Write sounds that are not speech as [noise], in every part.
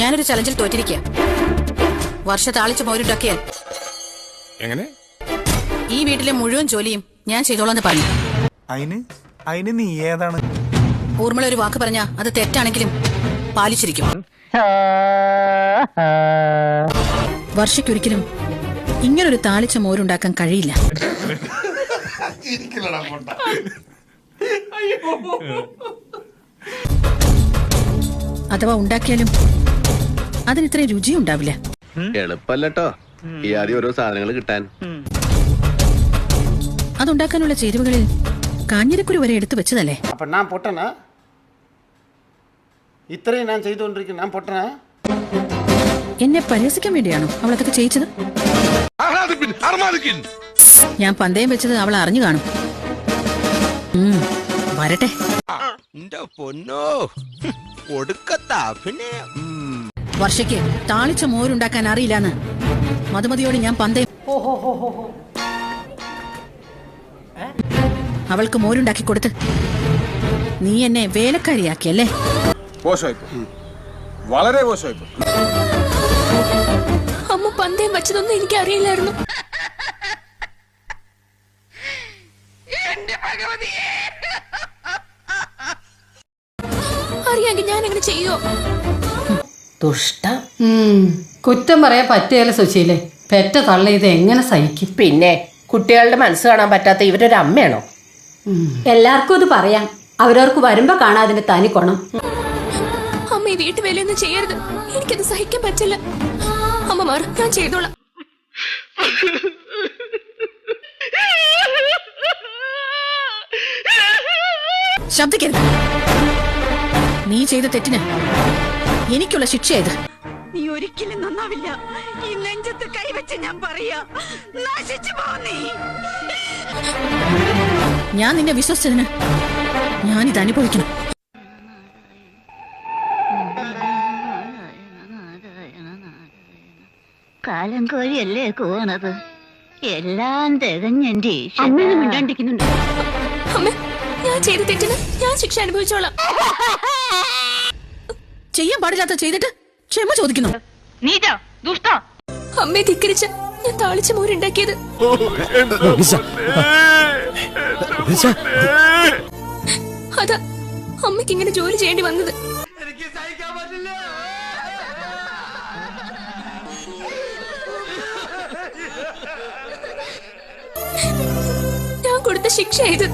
ഞാനൊരു ചലഞ്ചിൽ തോറ്റിരിക്കുക വർഷ താളിച്ച മോരുണ്ടാക്കിയാൽ എങ്ങനെ? ഈ വീട്ടിലെ മുഴുവൻ ജോലിയും ഞാൻ ചെയ്തോളാന്ന് പറഞ്ഞു. അയിന് അയിന് നീ ഏതാണ്? ഊർമിള ഒരു വാക്ക് പറഞ്ഞ അത് തെറ്റാണെങ്കിലും പാലിച്ചിരിക്കും. വർഷയ്ക്കൊരിക്കലും ഇങ്ങനൊരു താളിച്ച മോരുണ്ടാക്കാൻ കഴിയില്ല. അഥവാ ഉണ്ടാക്കിയാലും അതിന് ഇത്രയും രുചി ഉണ്ടാവില്ല എളുപ്പല്ലോ ഈ ആദ്യം ഓരോ സാധനങ്ങൾ കിട്ടാൻ. അതുണ്ടാക്കാനുള്ള ചേരുവകളിൽ കാഞ്ഞിരക്കുരു വരെ എടുത്തു വെച്ചതല്ലേ? അപ്പൊ ഞാൻ പൊട്ടനാ? ഇത്രയും ഞാൻ ചെയ്തുകൊണ്ടിരിക്കുന്നു ഞാൻ പൊട്ടനാ? എന്നെ പരിഹസിക്കാൻ വേണ്ടിയാണോ അവൾ അതൊക്കെ ചെയ്യിച്ചത് ഞാൻ പന്തയം വെച്ചത് അവൾ അറിഞ്ഞു കാണും. വരട്ടെ. പൊന്നോ. ഒടുക്കത്താ പിന്നെ വർഷയ്ക്ക് താളിച്ച മോരുണ്ടാക്കാൻ അറിയില്ലാന്ന്. മധുമതിയോട് ഞാൻ പന്തയം അവൾക്ക് മോരുണ്ടാക്കി കൊടുത്ത്. നീ എന്നെ വേലക്കാരിയാക്കിയല്ലേ? വളരെ അമ്മ പന്തയം വെച്ചതൊന്നും എനിക്ക് അറിയില്ലായിരുന്നു അറിയാമെങ്കിൽ ഞാൻ എങ്ങനെ ചെയ്യോ? ദുഷ്ട കുറ്റം പറയാൻ പറ്റിയാലെ സുശീലേ. പെറ്റ തള്ള ഇത് എങ്ങനെ സഹിക്കും? പിന്നെ കുട്ടികളുടെ മനസ്സ് കാണാൻ പറ്റാത്ത ഇവരൊരു അമ്മയാണോ? എല്ലാവർക്കും ഇത് പറയാം. അവരവർക്ക് വരുമ്പോ കാണാൻ അതിന്റെ തനി കൊണം അമ്മ ഈ വീട്ടുവേലയൊന്നും ചെയ്യരുത്. എനിക്കത് സഹിക്കാൻ പറ്റില്ല. അമ്മ മറക്കാൻ ഞാൻ ചെയ്തോളാം. ശബ്ദിക്കരുത്. നീ ചെയ്ത തെറ്റിന് എനിക്കുള്ള ശിക്ഷ ഏത്? നീ ഒരിക്കലും നന്നാവില്ല. ഈ നെഞ്ചത്ത് കൈവച്ച് ഞാൻ പറയാ നശിച്ചു നീ. ഞാൻ നിന്നെ വിശ്വസിച്ചതിന് ഞാനിത് അനുഭവിക്കണം. കാലം കോഴിയല്ലേ കൂണത് എല്ലാം തികഞ്ഞെന്റെ മിണ്ടാണ്ടിരിക്കുന്നുണ്ട്. അമ്മ ഞാൻ ചെയ്ത തെറ്റിന് ഞാൻ ശിക്ഷ അനുഭവിച്ചോളാം. [laughs] ചെയ്യാൻ പാടില്ലാത്ത ചെയ്തിട്ട് ക്ഷമ ചോദിക്കുന്നു. നീറ്റോ ദുഷ്ട. അമ്മയെ ധിക്കരിച്ച ഞാൻ താളിച്ച മോരുണ്ടാക്കിയത് അതാ അമ്മയ്ക്ക് ഇങ്ങനെ ജോലി ചെയ്യേണ്ടി വന്നത്. ഞാൻ കൊടുത്ത ശിക്ഷ ഇത്.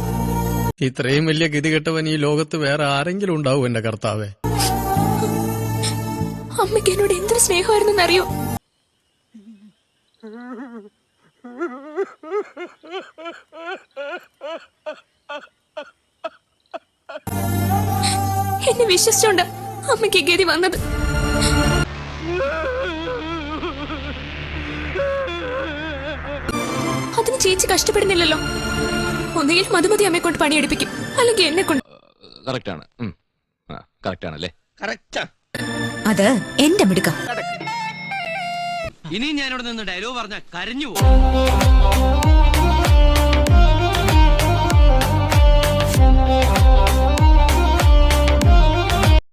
ഇത്രയും വലിയ ഗതികെട്ടവൻ ഈ ലോകത്ത് വേറെ ആരെങ്കിലും ഉണ്ടാവും എന്റെ കർത്താവേ. അമ്മയ്ക്ക് എന്നോട് എന്തൊരു സ്നേഹമായിരുന്നെന്ന് അറിയോ എന്നെ വിശ്വസിച്ചോണ്ട അമ്മയ്ക്ക് ഗതി വന്നത്. അതിന് ചേച്ചി കഷ്ടപ്പെടുന്നില്ലല്ലോ. ഒന്നുകിൽ മധുമതി അമ്മയെ കൊണ്ട് പണിയെടുപ്പിക്കും അല്ലെങ്കിൽ എന്നെ കൊണ്ട് കറക്റ്റ് ആണ് കറക്റ്റ് ആണല്ലേ കറക്റ്റാ. അത് എന്റെ മിടുക്കം. ഇനി ഞാനിവിടെ നിന്ന് ഡയലോഗ് പറഞ്ഞ കരഞ്ഞു പോകും.